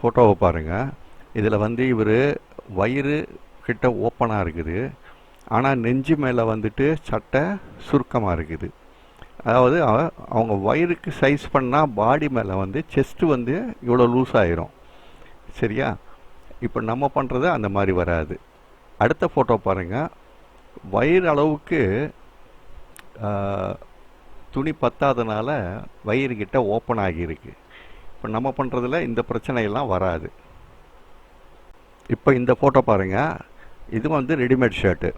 ஃபோட்டோவை பாருங்கள் இதில் வந்து இவர் வயிறு கிட்ட ஓப்பனாக இருக்குது. ஆனால் நெஞ்சு மேலே வந்துட்டு சட்டை சுருக்கமாக இருக்குது. அதாவது அவங்க வயிறுக்கு சைஸ் பண்ணால் பாடி மேலே வந்து செஸ்ட்டு வந்து இவ்வளோ லூஸ் ஆயிரும். சரியா? இப்போ நம்ம பண்ணுறது அந்த மாதிரி வராது. அடுத்த ஃபோட்டோ பாருங்கள் வயிறு அளவுக்கு துணி பத்தாதனால வயிறு கிட்ட ஓப்பன் ஆகியிருக்கு இப்போ நம்ம பண்ணுறதுல இந்த பிரச்சனையெல்லாம் வராது. இப்போ இந்த ஃபோட்டோ பாருங்கள் இது வந்து ரெடிமேட் ஷர்ட்டு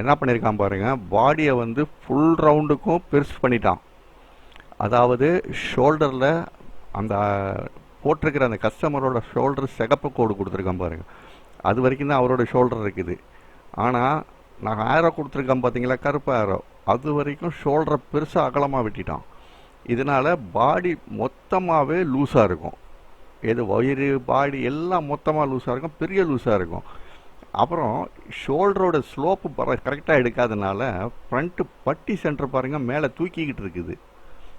என்ன பண்ணியிருக்கான் பாருங்கள் பாடியை வந்து ஃபுல் ரவுண்டுக்கும் பெருசு பண்ணிட்டான். அதாவது ஷோல்டரில் அந்த போட்டிருக்கிற அந்த கஸ்டமரோட ஷோல்டர் சிகப்பு கோடு கொடுத்துருக்கான் பாருங்கள் அது வரைக்கும் தான் அவரோட ஷோல்டர் இருக்குது. ஆனால் நான் ஆரோ கொடுத்துருக்கேன் பார்த்தீங்களா கருப்பு ஆரோ அது வரைக்கும் ஷோல்டரை பெருசாக அகலமாக வெட்டிட்டான். இதனால் பாடி மொத்தமாகவே லூஸாக இருக்கும். எது வயிறு பாடி எல்லாம் மொத்தமாக லூஸாக இருக்கும் பெரிய லூஸாக இருக்கும். அப்புறம் ஷோல்டரோட ஸ்லோப்பு கரெக்டாக எடுக்காதனால ஃப்ரண்ட்டு பட்டி சென்டர் பாருங்கள் மேலே தூக்கிக்கிட்டு இருக்குது.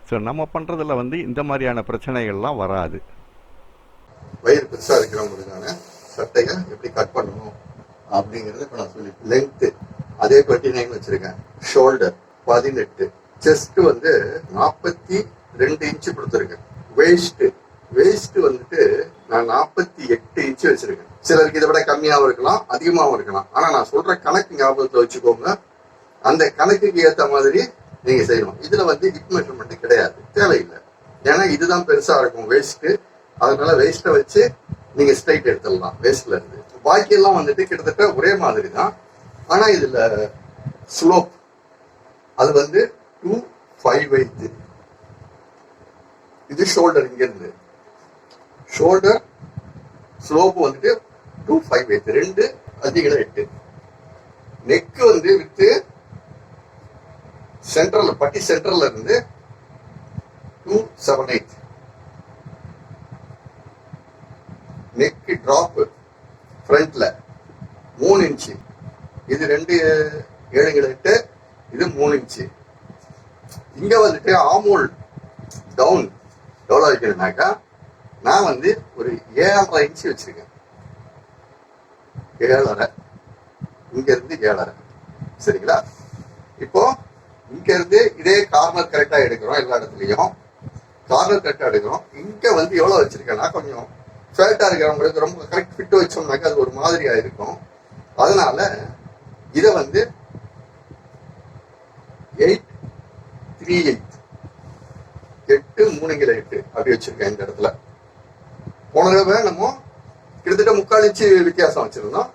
ஸோ நம்ம பண்ணுறதுல வந்து இந்த மாதிரியான பிரச்சனைகள்லாம் வராது. வயிறு பெருசாக இருக்கிறவங்களுக்கான சட்டையை எப்படி கட் பண்ணணும் அப்படிங்கிறத இப்போ நான் சொல்லி லென்த்து அதே பட்டி நைன் வச்சுருக்கேன். ஷோல்டர் பதினெட்டு. செஸ்ட் வந்து நாற்பத்தி ரெண்டு இன்ச்சு கொடுத்துருக்கேன். வேஸ்ட் வேஸ்ட் வந்துட்டு நான் நாற்பத்தி எட்டு இன்ச்சு வச்சிருக்கேன். சிலருக்கு இதை விட கம்மியாகவும் இருக்கலாம் அதிகமாகவும் இருக்கலாம். ஆனால் நான் சொல்ற கணக்கு ஞாபகத்தை வச்சுக்கோங்க. அந்த கணக்குக்கு ஏற்ற மாதிரி நீங்க செய்யணும். இதுல வந்து ஹிப் மெஷர்மெண்ட் கிடையாது. தேவையில்லை. ஏன்னா இதுதான் பெருசா இருக்கும் வேஸ்ட் அதனால வேஸ்ட்டை வச்சு நீங்க ஸ்ட்ரைட் எடுத்துடலாம் வேஸ்ட்ல இருந்து. பாக்கியெல்லாம் வந்துட்டு கிட்டத்தட்ட ஒரே மாதிரி தான் ஆனா இதுல ஸ்லோப் அது வந்து டூ ஃபைவ் வைத்து இது ஷோல்டர் இங்க இருந்து. ஷோல்டர் ஸ்லோப் வந்துட்டு டூ ஃபைவ் வைத்து ரெண்டு அதிகம் எட்டு. நெக் வந்து வித்து சென்ட்ரல் பட்டி சென்ட்ரல்ல இருந்து two seven eight neck drop ஃப்ரண்ட்ல மூணு இன்ச்சு இது ரெண்டு ஏழுங்கள் எட்டு இது மூணு இன்ச்சு இங்க வந்துட்டு ஆமூல் டவுன் எவ்வளோ வைக்கணும்னாக்கா நான் வந்து ஒரு பிரித்து இன்ச்சு ஏழரை. இங்கேருந்து ஏழரை. சரிங்களா? இப்போ இங்கேருந்து இதே கார்னர் கரெக்டாக எடுக்கிறோம் எல்லா இடத்துலையும். கார்னர் கரெக்டாக எடுக்கிறோம். இங்கே வந்து எவ்வளோ வச்சுருக்கேன்னா கொஞ்சம் ஃபேட்டாக இருக்கிறவங்களுக்கு ரொம்ப கரெக்ட் ஃபிட்டு வச்சோம்னாக்கா அது ஒரு மாதிரியாக இருக்கும். அதனால இதை வந்து எயிட் த்ரீ எயிட் எட்டு மூணுங்கிற எட்டு அப்படி வச்சிருக்கேன் இந்த இடத்துல. போன தடவை நம்ம இன்ச்சு வித்தியாசம் வச்சிருந்தோம்.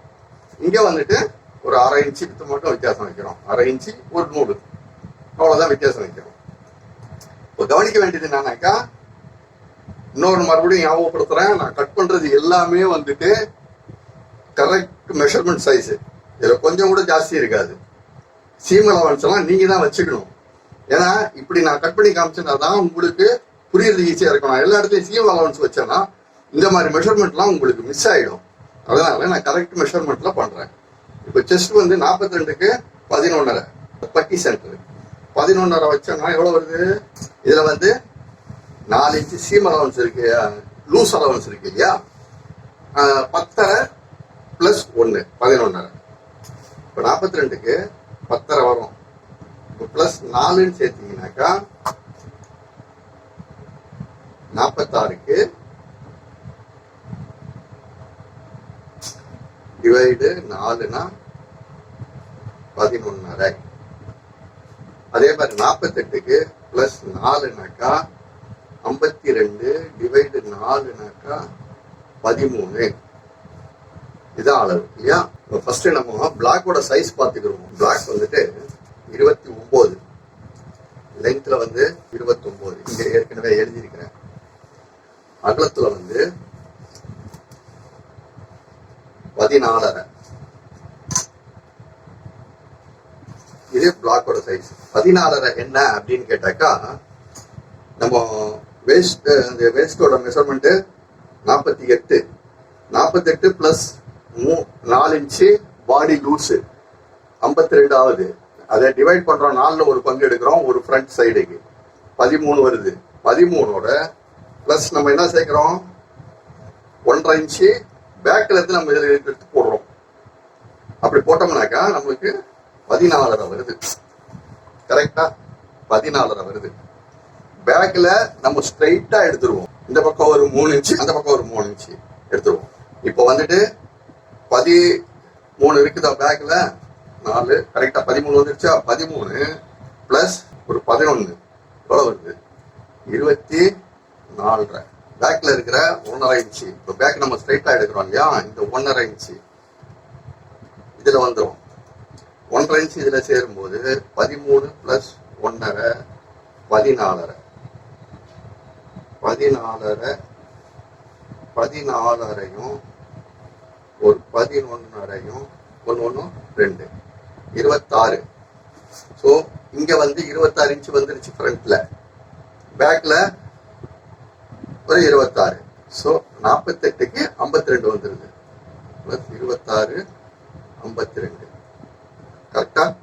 இங்கே வந்துட்டு ஒரு அரை இன்ச்சு வித்து மட்டும் வித்தியாசம் வைக்கிறோம். அரை இன்ச்சு ஒரு நூறு அவ்வளோதான் வித்தியாசம் வைக்கிறோம். இப்போ கவனிக்க வேண்டியது என்னன்னாக்கா இன்னொரு மறுபடியும் ஞாபகப்படுத்துறேன். நான் கட் பண்றது எல்லாமே வந்துட்டு கரெக்ட் மெஷர்மெண்ட் சைஸு இதில் கொஞ்சம் கூட ஜாஸ்தி இருக்காது. சீம் அலவன்ஸ் எல்லாம் நீங்க தான் வச்சுக்கணும். ஏன்னா இப்படி நான் கட் பண்ணி காமிச்சேன்னா தான் உங்களுக்கு புரியுறது ஈஸியாக இருக்கணும் எல்லா இடத்துலையும் சீம் அலவன்ஸ் வச்சேன்னா இந்த மாதிரி மெஷர்மெண்ட்லாம் உங்களுக்கு மிஸ் ஆகிடும் அதனால நான் கரெக்ட் மெஷர்மெண்ட்ல பண்றேன். இப்போ செஸ்ட் வந்து 42 ரெண்டுக்கு பதினொன்னரை பட்டி சென்டர் பதினொன்னரை வச்சோம்னா எவ்வளவு வருது? இதுல வந்து நாலு இன்ச்சு சீம் அலவன்ஸ் இருக்கு. லூஸ் அலவன்ஸ் இருக்கு இல்லையா? பத்தரை பிளஸ் ஒன்று பதினொன்னரை. இப்போ நாற்பத்தி ரெண்டுக்கு பத்தரை வரும். இப்போ பிளஸ் நாலுன்னு சேர்த்தீங்கன்னாக்கா நாற்பத்தாறுக்கு டிவைடு நாலுனா பதினொன்னரை. அதே மாதிரி நாற்பத்தெட்டுக்கு பிளஸ் நாலுனாக்கா ஐம்பத்தி ரெண்டு டிவைடு நாலுனாக்கா பதிமூணு. இதான் அளவு இல்லையா? ஃபர்ஸ்ட் நம்ம பிளாக்கோட சைஸ் பார்த்துக்கிறோம் பிளாக் வந்துட்டு இருபத்தி ஒன்பது லென்த்ல வந்து இருபத்தி ஒன்பது இங்க ஏற்கனவே எழுதியிருக்கிறேன் அகலத்துல வந்து பதினாலரை இது பிளாக்கோட சைஸ் பதினாலரை என்ன அப்படின்னு கேட்டாக்கா நம்ம வேஸ்ட் அந்த வேஸ்டோட மெஷர்மெண்ட்டு நாற்பத்தி எட்டு. நாற்பத்தெட்டு ப்ளஸ் மூ நாலு இன்ச்சு பாடி லூஸு ஐம்பத்தி ரெண்டாவது. அதை டிவைட் பண்றோம். நாலில் ஒரு பங்கு எடுக்கிறோம். ஒரு ஃப்ரண்ட் சைடுக்கு பதிமூணு வருது. பதிமூணோட ப்ளஸ் நம்ம என்ன சேர்க்குறோம்? ஒன்றரை இன்ச்சு பேக்கில் இருந்து நம்ம இதில் எடுத்து போடுறோம். அப்படி போட்டோம்னாக்கா நம்மளுக்கு பதினாலரை வருது. கரெக்டா பதினாலரை வருது. பேக்ல நம்ம ஸ்ட்ரைட்டா எடுத்துருவோம். இந்த பக்கம் ஒரு மூணு இன்ச்சு அந்த பக்கம் ஒரு மூணு இன்ச்சு எடுத்துருவோம். இப்போ வந்துட்டு பதி மூணு இருக்குதா பேக்ல நாலு கரெக்டா பதிமூணு வந்துருச்சா? பதிமூணு பிளஸ் ஒரு பதினொன்னு. எவ்வளோ வருது? இருபத்தி நாலரை. பேக்ல இருக்கிற ஒன்னரை இன்ச்சு இப்போ பேக் நம்ம ஸ்ட்ரைட்டா எடுக்கிறோம் இல்லையா? இந்த ஒன்னரை இன்ச்சு இதுல வந்துடும் ஒன்றரை இன்ச்சு இதுல சேரும்போது பதிமூணு ப்ளஸ் ஒன்றரை பதினாலரை. பதினாலரை பதினாலரையும் ஒரு பதினொன்னரையும் ஒன்று ஒன்றும் ரெண்டு. இருபத்தாறு. ஸோ இங்கே வந்து இருபத்தாறு இன்ச்சு வந்துருச்சு ஃப்ரண்ட்டில் பேக்கில் ஒரு இருபத்தாறு. ஸோ நாற்பத்தெட்டுக்கு ஐம்பத்தி ரெண்டு வந்துருது. ப்ளஸ் இருபத்தாறு ஐம்பத்தி ரெண்டு கரெக்டா?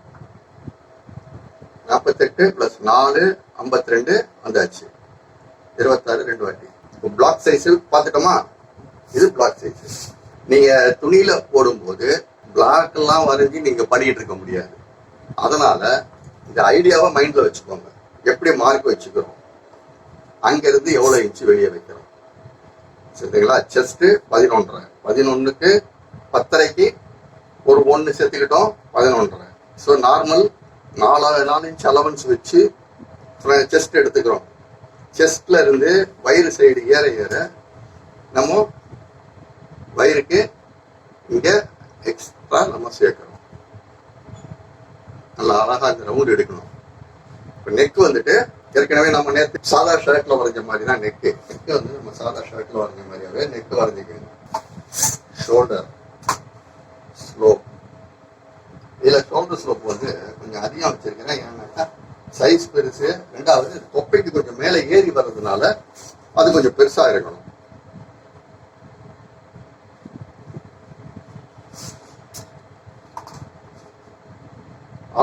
நாற்பத்தெட்டு ப்ளஸ் நாலு ஐம்பத்தி ரெண்டு வந்தாச்சு. இருபத்தாறு ரெண்டு வாட்டி. இப்போ பிளாக் சைஸ் பார்த்துட்டோமா? இது பிளாக் சைஸ் நீங்க துணியில போடும்போது பிளாக் எல்லாம் வரைஞ்சி நீங்க பண்ணிட்டு இருக்க முடியாது. அதனால இந்த ஐடியாவை மைண்ட்ல வச்சுக்கோங்க. எப்படி மார்க் வச்சுக்கிறோம்? அங்க இருந்து எவ்வளவு இன்ச்சு வெளியே வைக்கிறோம்? சரிங்களா? செஸ்ட்டு பதினொன்றரை. பதினொன்றுக்கு பத்தரைக்கு ஒரு ஒன்று சேர்த்துக்கிட்டோம் பதினொன்றரை. ஸோ நார்மல் நாலா நாலு இன்ச் அலவன்ஸ் வச்சு செஸ்ட் எடுத்துக்கிறோம். செஸ்ட்ல இருந்து வயிறு சைடு ஏற ஏற நம்ம வயிறுக்கு இங்கே எக்ஸ்ட்ரா நம்ம சேர்க்கிறோம். நல்லா அழகா இந்த ரவுண்ட் எடுக்கணும். இப்போ நெக் வந்துட்டு ஏற்கனவே நம்ம நேற்று சாதா ஷர்ட்ல வரைஞ்ச மாதிரி தான் நெக்கு நெக்கு வந்து நம்ம சாதா ஷர்ட்ல வரைஞ்ச மாதிரியாவே நெக் வரைஞ்சிக்கணும். ஷோல்டர் ஸ்லோப் இதுல ஷோல்டர் ஸ்லோப் வந்து கொஞ்சம் அதிகம் வச்சிருக்கிறேன் ஏன்னாக்கா சைஸ் பெருசு. ரெண்டாவது தொப்பைக்கு கொஞ்சம் மேலே ஏறி வர்றதுனால அது கொஞ்சம் பெருசா இருக்கணும்.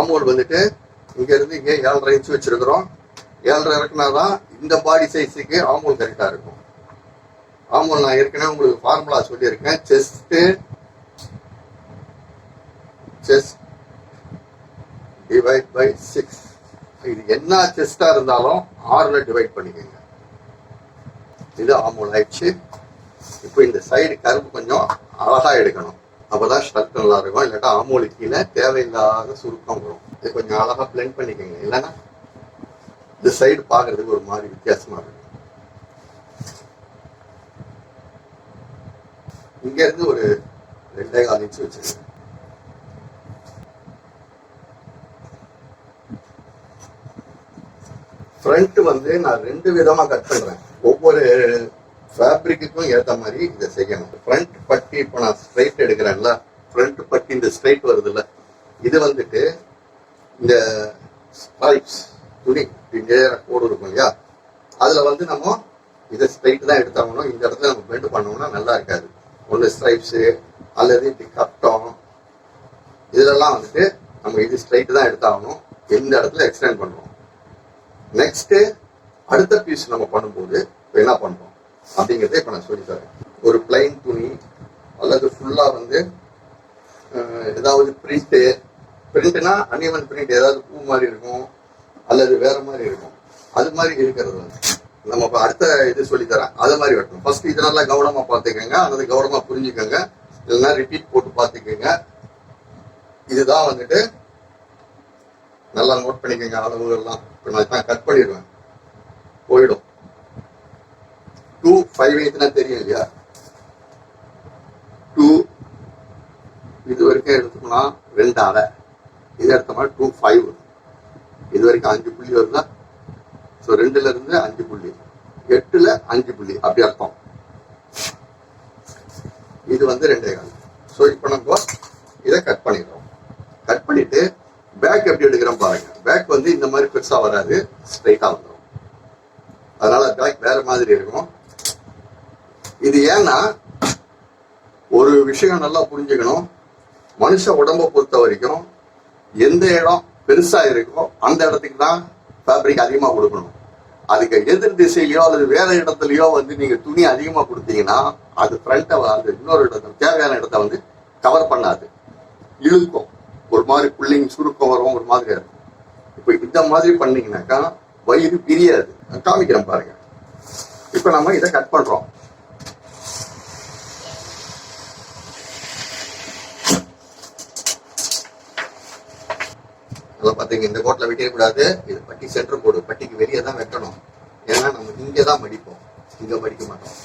ஆமோல் வந்துட்டு இங்க இருந்து இங்கே ஏழரை இன்ச் வச்சிருக்கிறோம். ஏழரை இறக்குனாதான் இந்த பாடி சைஸுக்கு ஆமோல் கரெக்டா இருக்கும். ஆமோல் நான் ஏற்கனவே உங்களுக்கு ஃபார்முலா சொல்லியிருக்கேன். Chest chest divide by six இது என்ன செஸ்டா இருந்தாலும் ஆறுல டிவைட் பண்ணிக்கோங்க. இது ஆமோல் ஆயிடுச்சு இப்போ இந்த சைடு கரும்பு கொஞ்சம் அழகா எடுக்கணும். அப்பதான் ஷர்ட் நல்லா இருக்கும். இல்லாட்டா ஆமோலு கீழே தேவையில்லாத சுருக்கம் வரும். இது கொஞ்சம் அழகா பிளெண்ட் பண்ணிக்கோங்க. இல்லைன்னா இந்த சைடு பார்க்கறதுக்கு ஒரு மாதிரி வித்தியாசமா இருக்கும். இங்க இருந்து ஒரு ரெண்டே கால் இன்ச்சு வச்சிருக்கேன் ஃப்ரண்ட் வந்து நான் ரெண்டு விதமா கட் பண்றேன். ஒவ்வொரு ஃபேப்ரிக்குக்கும் ஏத்த மாதிரி இதை செய்யணும். ஃப்ரண்ட் பட்டி இப்போ நான் ஸ்ட்ரைட் எடுக்கிறேன்ல ஃப்ரண்ட் பட்டி இந்த ஸ்ட்ரைட் வருதுல்ல இது வந்துட்டு இந்த ஸ்ட்ரைப்ஸ் துணி இங்கே கோடு இருக்கும் இல்லையா? அதுல வந்து நம்ம இதை ஸ்ட்ரைட் தான் எடுத்தாகணும். இந்த இடத்துல நம்ம பெண்ட் பண்ணோம்னா நல்லா இருக்காது. ஒன்று ஸ்ட்ரைப்ஸு அல்லது இப்படி கட்டம் இதெல்லாம் வந்துட்டு நம்ம இது ஸ்ட்ரைட் தான் எடுத்தாகணும். இந்த இடத்துல எக்ஸ்டெண்ட் பண்ணுறோம் நெக்ஸ்ட் அடுத்த பீஸ் நம்ம பண்ணும்போது என்ன பண்றோம்? அப்படிங்கறத இப்ப நான் சொல்லி தரேன். ஒரு பிளைன் துணி அல்லது ஃபுல்லா வந்து ஏதாவது பிரிண்ட் பிரிண்ட்னா அனிமன் பிரிண்ட் ஏதாவது பூ மாதிரி இருக்கும் அல்லது வேற மாதிரி இருக்கும். அது மாதிரி இருக்கிறது வந்து நம்ம இப்போ அடுத்த இது சொல்லி தரேன். அது மாதிரி வெட்டணும். ஃபர்ஸ்ட் இதனால கவனமா பார்த்துக்கோங்க. அல்லது கவனமா புரிஞ்சுக்கோங்க. இல்லைன்னா ரிப்பீட் போட்டு பார்த்துக்கோங்க. இதுதான் வந்துட்டு நல்லா நோட் பண்ணிக்கோங்க அளவுகள்லாம். இப்போ நான் கட் பண்ணிடுவேன் போயிடும். டூ ஃபைவ் எயிட்னா தெரியும் இல்லையா? டூ இது வரைக்கும் எடுத்தோம்னா ரெண்டு அரை இது எடுத்தோம்னா டூ ஃபைவ் இது வரைக்கும் அஞ்சு புள்ளி வருதா? ஸோ ரெண்டுல இருந்து அஞ்சு புள்ளி. எட்டுல அஞ்சு புள்ளி. அப்படி அர்த்தம். இது வந்து ரெண்டே கால். ஸோ இப்போ நம்ம இதை கட் பண்ணிடுறோம் கட் பண்ணிட்டு பேக் எப்படி எடுக்கிறோம் பாருங்க பேக் வந்து இந்த மாதிரி பெருசா வராது ஸ்ட்ரைட்டா வந்துடும் அதனால பேக் வேற மாதிரி இருக்கும். இது ஏன்னா ஒரு விஷயம் நல்லா புரிஞ்சுக்கணும். மனுஷ உடம்ப பொறுத்த வரைக்கும் எந்த இடம் பெருசா இருக்கோ அந்த இடத்துக்கு தான் ஃபேப்ரிக் அதிகமா கொடுக்கணும். அதுக்கு எதிர் திசையிலயோ அல்லது வேற இடத்துலயோ வந்து நீங்க துணி அதிகமா கொடுத்தீங்கன்னா அது ஃப்ரண்ட்டை அந்த இன்னொரு இடத்துல தேவையான இடத்த வந்து கவர் பண்ணாது. இழுக்கும். ஒரு மாதிரி புள்ளிங் சுருக்கம் வரும் ஒரு மாதிரி இருக்கும். இப்போ இந்த மாதிரி பண்ணீங்கன்னாக்கா வயிறு பிரியாது. காமிக்கிறேன் பாருங்க. இப்போ நம்ம இதை கட் பண்றோம். அதை பார்த்தீங்க இந்த கோட்டில் வெட்டிடக்கூடாது இது பட்டி சென்டர் போடு. பட்டிக்கு வெளியே தான் வெட்டணும். ஏன்னா நம்ம இங்கே தான் மடிப்போம். இங்கே மடிக்க மாட்டோம்.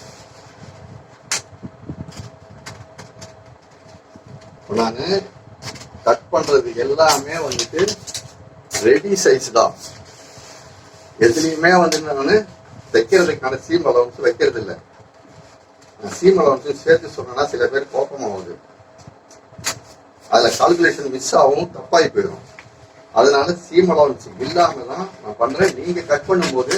நான் கட் பண்றது எல்லாமே வந்துட்டு ரெடி சைஸ் தான். எதுலையுமே வந்து நான் தைக்கிறதுக்கான சீம் அலவன்ஸ் வைக்கிறது இல்லை சீம் அலவன்ஸ் சேர்த்து சொன்னா சில பேர் கோபமாகுது. அதுல கால்குலேஷன் மிஸ் ஆகும் தப்பாகி போயிடும். அதனால சீம் அலவன்ஸ் இல்லாம தான் நான் பண்றேன். நீங்க கட் பண்ணும்போது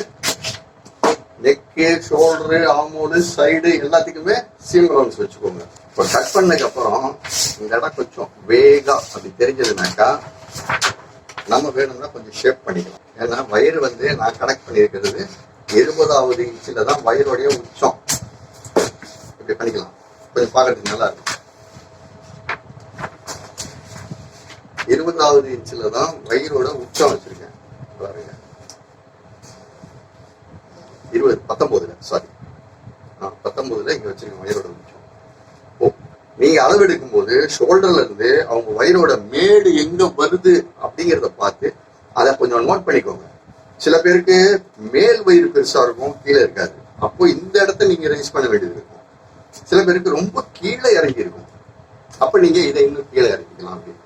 நெக்கு ஷோல்டரு ஆமோடு சைடு எல்லாத்துக்குமே சீம் அலவன்ஸ் வச்சுக்கோங்க. இப்போ கட் பண்ணதுக்கு அப்புறம் இந்த இடம் கொஞ்சம் வேகா அப்படி தெரிஞ்சதுனாக்கா நம்ம வேணும்னா கொஞ்சம் ஷேப் பண்ணிக்கலாம். ஏன்னா வயிறு வந்து நான் கனெக்ட் பண்ணியிருக்கிறது எழுபதாவது இன்ச்சில் தான் வயிறுடைய உச்சம். இப்படி பண்ணிக்கலாம். கொஞ்சம் பார்க்கறதுக்கு நல்லா இருக்கும். இருபதாவது இன்ச்சில் தான் வயிறோட உச்சம் வச்சிருக்கேன். பாருங்க. இருபது பத்தொம்போதுல சாரி பத்தொன்பதுல இங்க வச்சிருக்கேன் வயிறோட உச்சம். நீங்க அளவெடுக்கும் போது ஷோல்டர்ல இருந்து அவங்க வயிறோட மேடு எங்க வருது அப்படிங்கிறத பார்த்து அதை கொஞ்சம் நோட் பண்ணிக்கோங்க. சில பேருக்கு மேல் வயிறு பெருசா இருக்கும் கீழே இருக்காது. அப்போ இந்த இடத்த நீங்க ரைஸ் பண்ண வேண்டியது இருக்கும். சில பேருக்கு ரொம்ப கீழே இறங்கி இருக்கும். அப்ப நீங்க இதை இன்னும் கீழே இறங்கிக்கலாம் அப்படின்னு.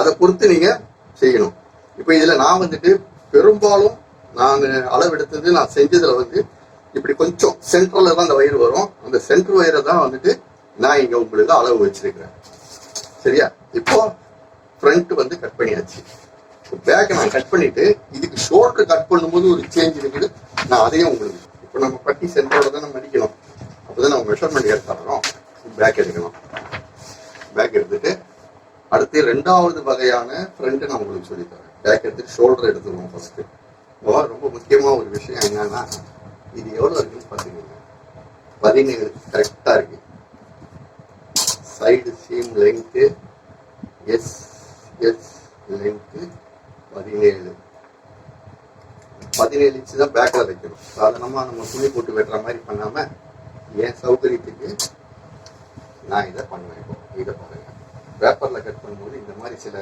அதை பொறுத்து நீங்க செய்யணும். இப்போ இதுல நான் வந்துட்டு பெரும்பாலும் நான் அளவெடுத்தது நான் செஞ்சதுல வந்து இப்படி கொஞ்சம் சென்ட்ரல்ல தான் அந்த வயிறு வரும். அந்த சென்ட்ரு வயிறை தான் வந்துட்டு நான் இங்க உங்களுக்கு அளவு வச்சிருக்கிறேன். சரியா? இப்போ ஃப்ரண்ட் வந்து கட் பண்ணியாச்சு. பேக்கை நான் கட் பண்ணிட்டு இதுக்கு ஷோல்டர் கட் பண்ணும்போது ஒரு சேஞ்ச் இருக்குது. நான் அதையும் உங்களுக்கு இப்போ நம்ம பட்டி சென்டரோட தானே மடிக்கணும் அப்போதான் நம்ம மெஷர்மெண்ட் எடுத்தாலும் பேக் எடுக்கணும். பேக் எடுத்துட்டு அடுத்து ரெண்டாவது வகையான ஃப்ரண்ட் நான் உங்களுக்கு சொல்லித் தரேன். பேக் எடுத்துட்டு ஷோல்டர் எடுத்துருவோம் ஃபர்ஸ்ட் இப்போ ரொம்ப முக்கியமான ஒரு விஷயம் என்னன்னா இது எவ்வளோ இருக்குன்னு பாத்தீங்கன்னா பதினேழு கரெக்டாக இருக்குது side seam length S S length பதினேழு. பதினேழு இன்ச்சு தான் பேக்கில் வைக்கணும். சாதாரணமாக நம்ம துணி போட்டு வெட்டுற மாதிரி பண்ணாமல் என் சௌகரியத்துக்கு நான் இதை பண்ணுவேன் இப்போ. இதை பாருங்க. பேப்பரில் கட் பண்ணும்போது இந்த மாதிரி சில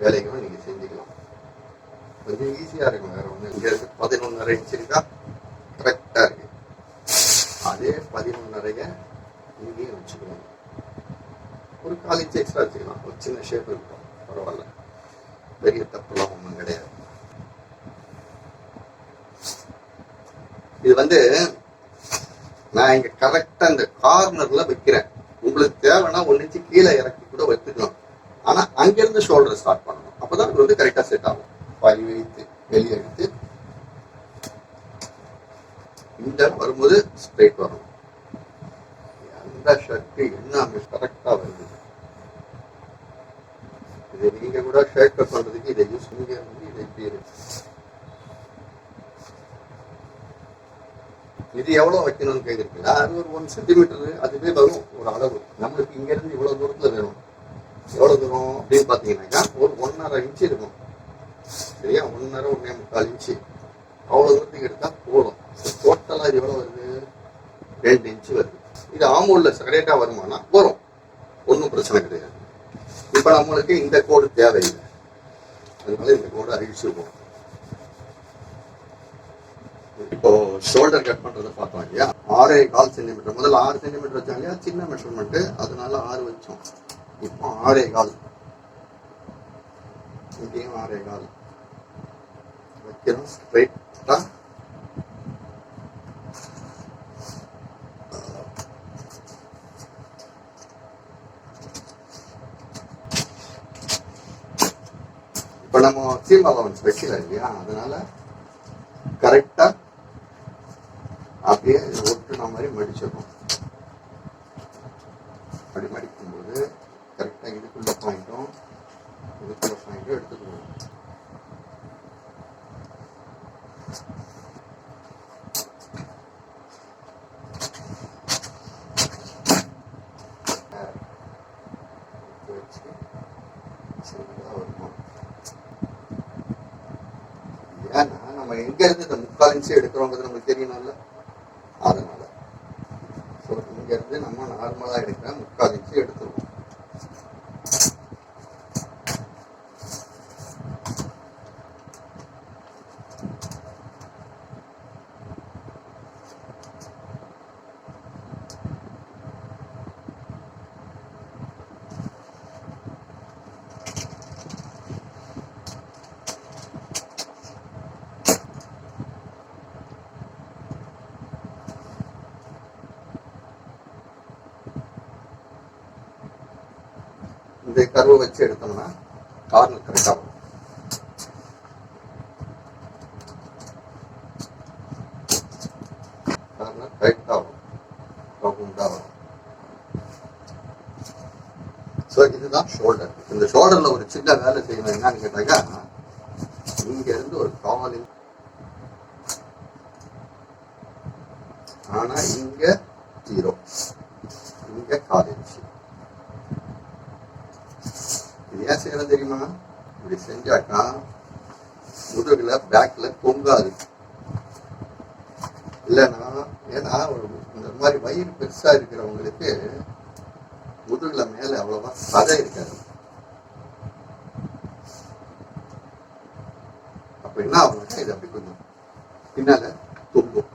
வேலைகளும் நீங்கள் செஞ்சுக்கலாம். கொஞ்சம் ஈஸியாக இருக்கும். வேறு ஒன்று இங்கே இருக்குது பதினொன்றரை இன்ச்சு இருக்கா? கரெக்டாக இருக்குது அதே பதினொன்றரையை இங்கேயும் வச்சுக்கணும். ஒரு காலேஜ் இன்ச் எக்ஸ்ட்ரா வச்சுக்கலாம் ஒரு சின்ன ஷேப் இருக்கும். பரவாயில்ல. பெரிய தப்புலாம் ஒன்றும் கிடையாது. இது வந்து நான் இங்க கரெக்டா இந்த கார்னர்ல வைக்கிறேன். உங்களுக்கு தேவைன்னா ஒன்று கீழே இறக்கி கூட வச்சுக்கலாம். ஆனா அங்கிருந்து ஷோல்டர் ஸ்டார்ட் பண்ணணும். அப்பதான் இது வந்து கரெக்டா செட் ஆகும். பை வைத்து வெளியே எடுத்து. இந்த வரும்போது ஸ்ட்ரைட் வரணும். அந்த ஷர்ட் என்ன கரெக்டா வருது? இது நீங்க கூட ஷர்ட் கட் பண்றதுக்கு இதை யூஸ் நீங்க வந்து இதை இப்படி இருக்கு இது எவ்வளவு வைக்கணும்னு கேக்குறீங்களா அது ஒரு ஒன் சென்டிமீட்டர் அதுவே வரும் ஒரு அளவு. நம்மளுக்கு இங்க இருந்து இவ்வளவு தூரத்துல வேணும். எவ்வளவு தூரம் அப்படின்னு பாத்தீங்கன்னாக்கா ஒரு ஒன்னரை இன்ச்சு இருக்கும். சரியா? ஒன்னரை ஒன்னே முக்கால் இன்ச்சு அவ்வளவு தூரத்துக்கு எடுத்தா போதும். டோட்டலா இது எவ்வளவு வருது? ரெண்டு இன்ச்சு வருது. இது ஆமூல்ல கரெக்டா வருமானா? வரும். ஒன்றும் பிரச்சனை கிடையாது. இப்ப நம்மளுக்கு இந்த கோடு தேவையில்லை. அதனால இந்த கோடு அழிச்சிருக்கோம் இப்போ ஷோல்டர் கட் பண்றதை பார்த்தோம் இல்லையா? ஆறே கால் சென்டிமீட்டர் முதல்ல ஆறு சென்டிமீட்டர் வச்சாங்க இல்லையா? சின்ன மெஷர்மெண்ட் அதனால ஆறு வச்சோம். இப்போ ஆறே கால். இங்கேயும் ஆறே கால். வைக்கிறோம். ஸ்ட்ரைட்டா நம்ம சீமா பவன் ஸ்பெஷல் இல்லையா? அதனால கரெக்டா அப்படியே ஒட்டுன மாதிரி மடிச்சிடணும் அப்படி மடிக்கும்போது கரெக்டா இதுக்குள்ள பாயிண்ட்டும் இதுக்குள்ள பாயிண்ட்டும் எடுத்துக்கணும் நம்ம எங்க இருந்து முயற்சி எடுக்கிறோங்கிறது நமக்கு தெரியணும்ல அதனால. ஸோ இங்க இருந்து நம்ம நார்மலா எடுக்கிறேன் முக்கால் இன்ச்சு எடுத்துருவோம் இந்த கருவை வச்சு எடுத்தோம்னா கார்னர் கரெக்டாக வரும். கார்னர் கரெக்டாக வரும். ரவுண்டாக வரும். ஸோ இதுதான் ஷோல்டர் இந்த ஷோல்டரில் ஒரு சின்ன வேலை செய்யணும் என்னன்னு கேட்டாக்கா இங்க இருந்து ஒரு கால் inch. ஆனா இங்க ஜீரோ இங்க கால் இன்ச்சு இது ஏன் செய்யணும் தெரியுமா இப்படி செஞ்சாக்கா முதுகுல பேக்ல தொங்காது இல்லைன்னா ஏன்னா ஒரு இந்த மாதிரி வயிறு பெருசா இருக்கிறவங்களுக்கு முதுகுல மேல அவ்வளவா சதை இருக்காது அப்ப என்ன ஆகும்னா இது அப்படி கொஞ்சம் பின்னால தொங்கும்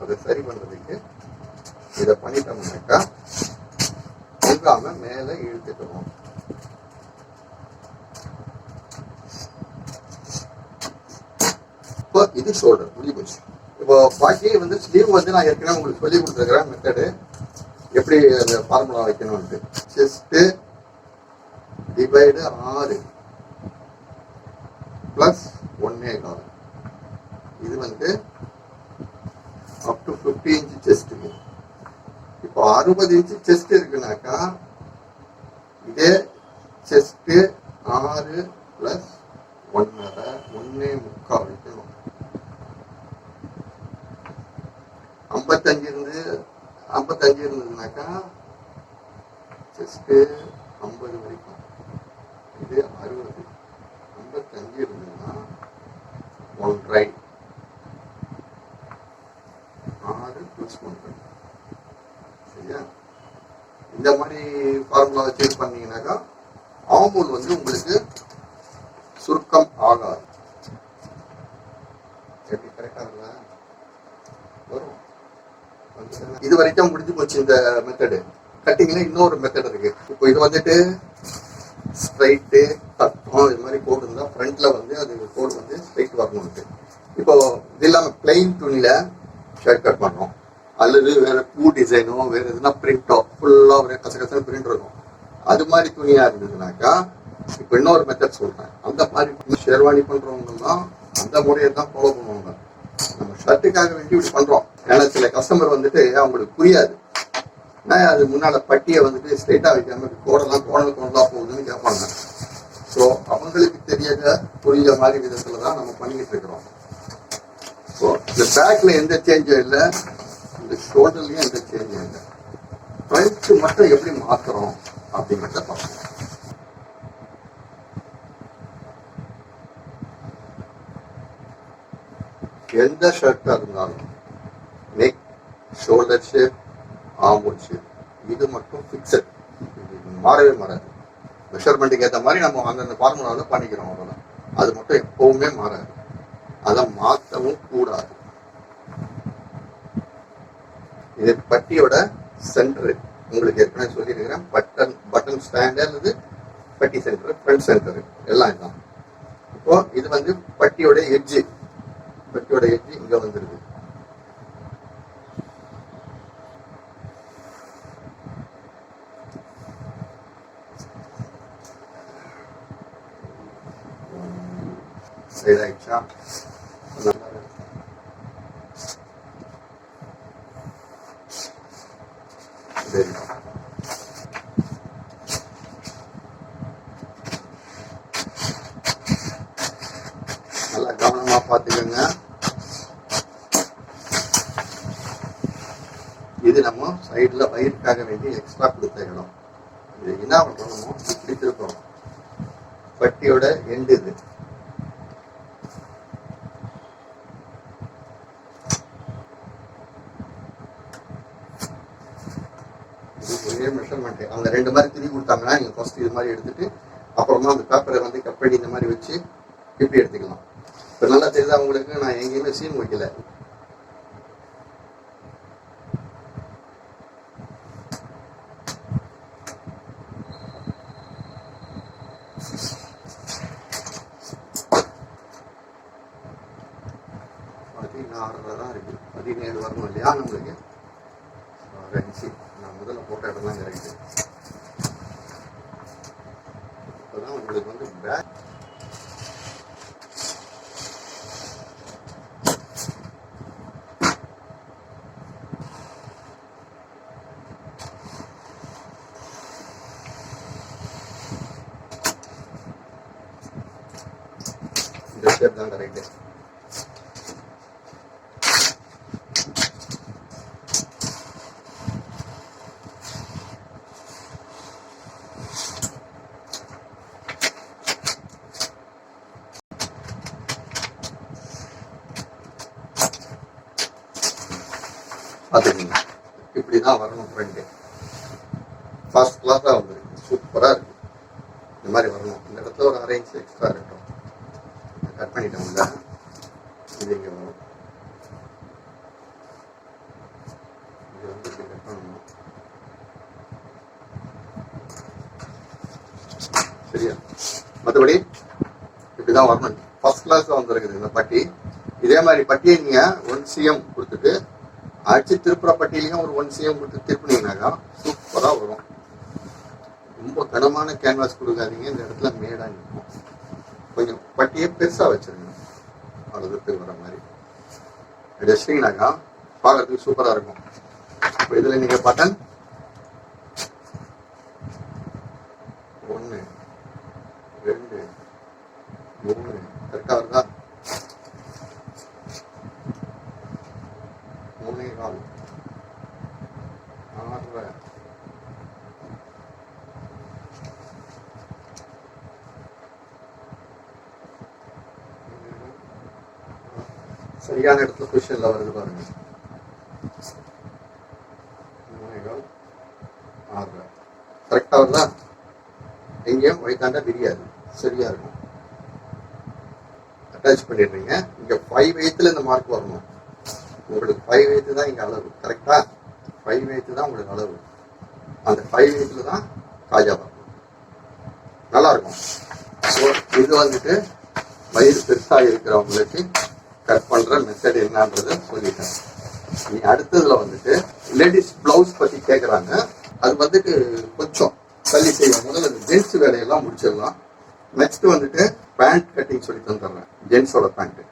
அதை சரி பண்றதுக்கு இதை பண்ணிட்டோம்னாக்கா தொங்காம மேல இழுத்துக்கணும் இப்போ இது ஷோல்டர் முடிஞ்சு போச்சு. இப்போ பாக்கி வந்து ஸ்லீவ் வந்து நான் ஏற்கனவே உங்களுக்கு சொல்லி கொடுத்துருக்குறேன் மெத்தடு எப்படி அந்த ஃபார்முலா வைக்கணும்ட்டு செஸ்ட் டிவைடு ஆறு ப்ளஸ் ஒன்னே கால். இது வந்து அப் டு ஃபிஃப்டி இன்ச் செஸ்ட்டுக்கு இப்போ அறுபது இன்ச்சு செஸ்ட் இருக்குனாக்கா இதே செஸ்ட் ஆறு பிளஸ் ஒன்னரை ஒன்னே முக்கால் வைக்கணும் ஐம்பத்தஞ்சு இருந்து ஐம்பத்தஞ்சு இருந்ததுனாக்கா செஸ்ட் ஐம்பது வரைக்கும் இது அறுபது ஐம்பத்தஞ்சு இருந்ததுன்னா ஒன்றரை ஆறு ப்ளஸ் ஒன்றரை சரியா இந்த மாதிரி ஃபார்முலா வச்சு இது பண்ணீங்கன்னாக்கா ஆமூல் வந்து உங்களுக்கு சுருக்கம் ஆகாது எப்படி கரெக்டா இருக்கா வரும் வந்துச்சுன்னா, இது வரைக்கும் முடிஞ்சு போச்சு இந்த மெத்தடு கட்டிங்ல இன்னொரு மெத்தட் இருக்கு இப்போ இது வந்துட்டு ஸ்ட்ரைட்டு தட்டம் இது மாதிரி கோடு இருந்தால் ஃப்ரண்ட்ல வந்து அது கோடு வந்து ஸ்ட்ரைட் வரணும்ட்டு இப்போ இது இல்லாமல் பிளெயின் துணியில ஷர்ட் கட் பண்ணுறோம் அல்லது வேற பூ டிசைனோ வேற எதுனா பிரிண்டோ ஃபுல்லாக ஒரே கசகசன பிரிண்ட் இருக்கும். அது மாதிரி துணியா இருந்ததுனாக்கா இப்போ இன்னொரு மெத்தட் சொல்றேன். அந்த மாதிரி ஷெர்வானி பண்றவங்கன்னா அந்த முறையை தான் ஃபாலோ பண்ணுவாங்க. நம்ம ஷர்ட்டுக்காக வேண்டி இப்படி பண்றோம். ஏன்னா சில கஸ்டமர் வந்துட்டு அவங்களுக்கு புரியாது. நான் அது முன்னால பட்டியை வந்துட்டு ஸ்ட்ரைட்டா வைக்காம கோடலாம் கோடெல்லாம் கோணல் கோணலா போகுதுன்னு கேட்பாங்க ஸோ அவங்களுக்கு தெரியாத புரிஞ்ச மாதிரி விதத்துல தான் நம்ம பண்ணிட்டு இருக்கிறோம். ஸோ இந்த பேக்ல எந்த சேஞ்சும் இல்லை. இந்த ஷோல்டர்லயும் எந்த சேஞ்சும் இல்லை. ஃப்ரண்ட் மட்டும் எப்படி மாத்துறோம் அப்படிங்கிறத பார்க்கணும் எந்த ஷர்ட்டா இருந்தாலும் நெக் ஷோல்டர் ஷேப் ஆமூச்சு இது மட்டும் ஃபிக்ஸட் மாறவே மாறாது. மெஷர்மெண்ட்டுக்கு ஏற்ற மாதிரி நம்ம அந்தந்த ஃபார்முலாவில் பண்ணிக்கிறோம் அவ்வளோதான் அது மட்டும் எப்பவுமே மாறாது. அதை மாற்றவும் கூடாது. இது பட்டியோட சென்டர் உங்களுக்கு ஏற்கனவே சொல்லியிருக்கிறேன். பட்டன் பட்டன் ஸ்டாண்டு அல்லது பட்டி சென்டர் ஃப்ரண்ட் சென்டர் எல்லாம் இதுதான். இப்போ இது வந்து பட்டியோட எட்ஜு பட்டியோட எட்ஜு இங்கே வந்துருது. சைட் ஆகிடுச்சா நல்லா சரி நல்லா கவனமா பாத்துக்கோங்க இது நம்ம சைடுல வயிறுக்காக வேண்டி எக்ஸ்ட்ரா கொடுத்த இடம் இது என்ன பண்றோமோ இப்படி பட்டியோட எண்டு இது அவங்க ரெண்டு மாதிரி திருப்பி கொடுத்தாங்கன்னா நீங்கள் ஃபர்ஸ்ட் இது மாதிரி எடுத்துட்டு அப்புறமா அந்த பேப்பரை வந்து கட் பண்ணி இந்த மாதிரி வச்சு இப்படி எடுத்துக்கலாம்? இப்போ நல்லா தெரியுது அவங்களுக்கு நான் எங்கேயுமே சீன் வைக்கல. பதினாறுல தான் இருக்கு. பதினேழு வரணும் இல்லையா? நம்மளுக்கு ரெண்டு நான் முதல்ல போட்ட இடம் தான் கரெக்டு இப்போதான் உங்களுக்கு வந்து பேக் இந்த ஷேப் தான் கரெக்டு பார்த்துக்கோங்க இப்படி தான் வரணும் ஃப்ரெண்டு ஃபர்ஸ்ட் கிளாஸாக வந்துருக்கு சூப்பராக இருக்கு இந்த மாதிரி வரணும் இந்த இடத்துல ஒரு அரை இன்ச் எக்ஸ்ட்ரா இருக்கட்டும் கட் பண்ணிட்டோம்ல இது இங்கே வரும் இது வந்து இப்படி கட் பண்ணணும் சரியா மற்றபடி இப்படி தான் வரணும் ஃபர்ஸ்ட் கிளாஸில் வந்துருக்குது இந்த பட்டி இதே மாதிரி பட்டியை நீங்கள் ஒன் சிஎம் கொடுத்துட்டு அடிச்சு திருப்புற ஒன்ஸையும் ஒரு ஒன் கொடுத்து சூப்பராக வரும். ரொம்ப கனமான கேன்வாஸ் கொடுக்காதீங்க. இந்த இடத்துல மேடாக நிற்கும் கொஞ்சம் பட்டியை பெருசாக வச்சுருங்க. அவ்வளோ தூரத்துக்கு வர மாதிரி. அப்படி வச்சிட்டிங்கனாக்கா பார்க்கறதுக்கு சூப்பராக இருக்கும். இப்போ இதில் நீங்கள் பட்டன் ஒன்று ரெண்டு மூணு கரெக்டாக வருதா மூணே கால் ஆறரை சரியான வருது பாருங்க. கரெக்டாக வருதா? எங்கேயும் வயிற்றாண்டா தெரியாது. சரியா இருக்கும். அட்டாச் பண்ணிடுறீங்க. இங்க ஃபைவ் எய்த்துல இந்த மார்க் வரணும். உங்களுக்கு ஃபைவ் எய்த்து தான் இங்க அளவு. கரெக்டா ஃபைவ் எய்த்து தான் உங்களுக்கு அளவு. அந்த ஃபைவ் எய்த்துல தான் காஜா வரணும் நல்லா இருக்கும். ஸோ இது வந்துட்டு வயிறு பெருசாக இருக்கிறவங்களுக்கு கட் பண்ற மெத்தட் என்னன்றதை சொல்லிட்டேன் நீ அடுத்ததுல வந்துட்டு லேடிஸ் பிளவுஸ் பத்தி கேக்குறாங்க. அது வந்துட்டு கொஞ்சம் தள்ளி செய்வோம் முதல்ல அந்த ஜென்ஸ் வேலையெல்லாம் முடிச்சிடலாம். நெக்ஸ்ட் வந்துட்டு பேண்ட் கட்டிங் சொல்லி தந்துடுறேன். ஜென்ஸோட பேண்ட்டு